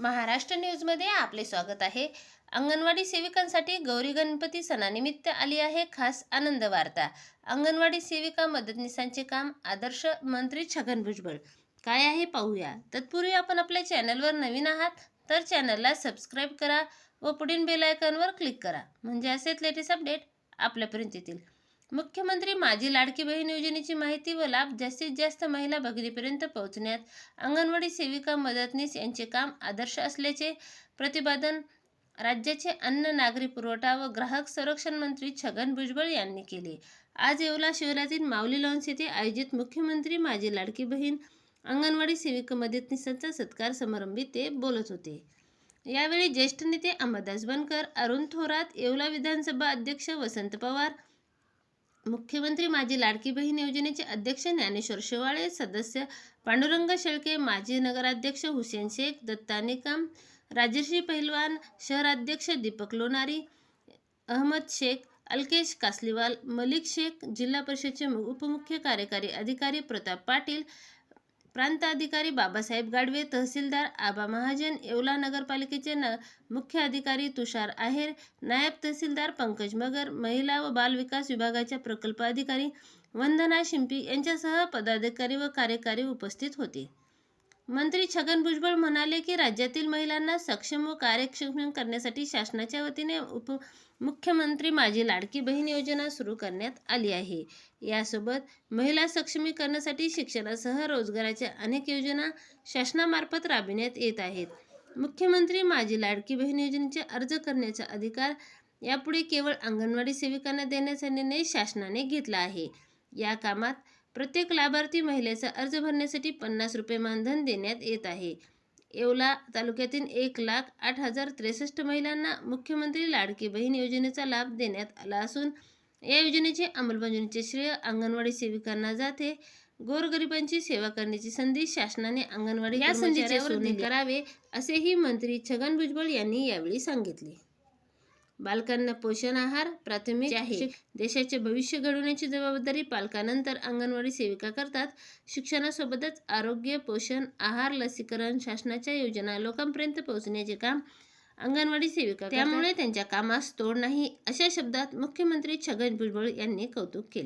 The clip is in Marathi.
महाराष्ट्र न्यूजमध्ये आपले स्वागत आहे. अंगणवाडी सेविकांसाठी गौरी गणपती सणानिमित्त आली आहे खास आनंद वार्ता. अंगणवाडी सेविका मदतनीसांचे काम आदर्श मंत्री छगन भुजबळ. काय आहे पाहूया. तत्पूर्वी आपण आपल्या चॅनलवर नवीन आहात तर चॅनलला सबस्क्राईब करा व पुढील बेल आयकॉनवर क्लिक करा. म्हणजे असेच लेटेस्ट अपडेट आपल्यापर्यंत येतील. मुख्यमंत्री माझी लाडकी बहीण योजनेची माहिती व लाभ जास्तीत जास्त महिला भगिनीपर्यंत पोहोचण्यात अंगणवाडी सेविका मदतनीस यांचे काम आदर्श असल्याचे प्रतिपादन राज्याचे अन्न नागरी पुरवठा व ग्राहक संरक्षण मंत्री छगन भुजबळ यांनी केले. आज येवला शहरातील माऊली लॉन्स येथे आयोजित मुख्यमंत्री माझी लाडकी बहीण अंगणवाडी सेविका मदतनीसांचा सत्कार समारंभी ते बोलत होते. यावेळी ज्येष्ठ नेते अंबादास बनकर अरुण थोरात येवला विधानसभा अध्यक्ष वसंत पवार मुख्यमंत्री माझी लाडकी बहीण योजनेचे अध्यक्ष ज्ञानेश्वर शेवाळे सदस्य पांडुरंग शेळके माजी नगराध्यक्ष हुसेन शेख दत्ता निकम राजश्री पहिलवान शहराध्यक्ष दीपक लोणारी अहमद शेख अल्केश कासलीवाल मलिक शेख जिल्हा परिषदचे उपमुख्य कार्यकारी अधिकारी प्रताप पाटील प्रांत अधिकारी बाबासाहेब गाडवे तहसीलदार आबा महाजन येवला नगरपालिकेचे न मुख्य अधिकारी तुषार आहेर नायब तहसीलदार पंकज मगर महिला व बाल विकास विभागाच्या प्रकल्प अधिकारी वंदना शिंपी यांच्यासह पदाधिकारी व कार्यकारी उपस्थित होते. मंत्री छगन भुजबळ म्हणाले की राज्यातील महिलांना सक्षम व कार्यक्षम करण्यासाठी शासनाच्या वतीने उप मुख्यमंत्री माझी लाडकी बहीण योजना सुरू करण्यात आली आहे. यासोबत महिला सक्षमीकरणासाठी शिक्षणासह रोजगाराच्या अनेक योजना शासनामार्फत राबविण्यात येत आहेत. मुख्यमंत्री माझी लाडकी बहीण योजनेचे अर्ज करण्याचा अधिकार यापुढे केवळ अंगणवाडी सेविकांना देण्याचा निर्णय शासनाने घेतला आहे. या कामात प्रत्येक लाभार्थी महिलेचा अर्ज भरण्यासाठी पन्नास रुपये मानधन देण्यात येत आहे. येवला तालुक्यातील एक लाख आठ हजार त्रेसष्ट महिलांना मुख्यमंत्री लाडकी बहीण योजनेचा लाभ देण्यात आला असून या योजनेचे अंमलबजावणीचे श्रेय अंगणवाडी सेविकांना जाते. गोरगरिबांची सेवा करण्याची संधी शासनाने अंगणवाडी या संधीचे करावे असेही मंत्री छगन भुजबळ यांनी यावेळी सांगितले. बालकांना पोषण आहार प्राथमिक आहे देशाचे भविष्य घडवण्याची जबाबदारी पालकानंतर अंगणवाडी सेविका करतात. शिक्षणासोबतच आरोग्य पोषण आहार लसीकरण शासनाच्या योजना लोकांपर्यंत पोहोचण्याचे काम अंगणवाडी सेविका त्यामुळे त्यांच्या कामास तोड नाही अशा शब्दात मुख्यमंत्री छगन भुजबळ यांनी कौतुक केले.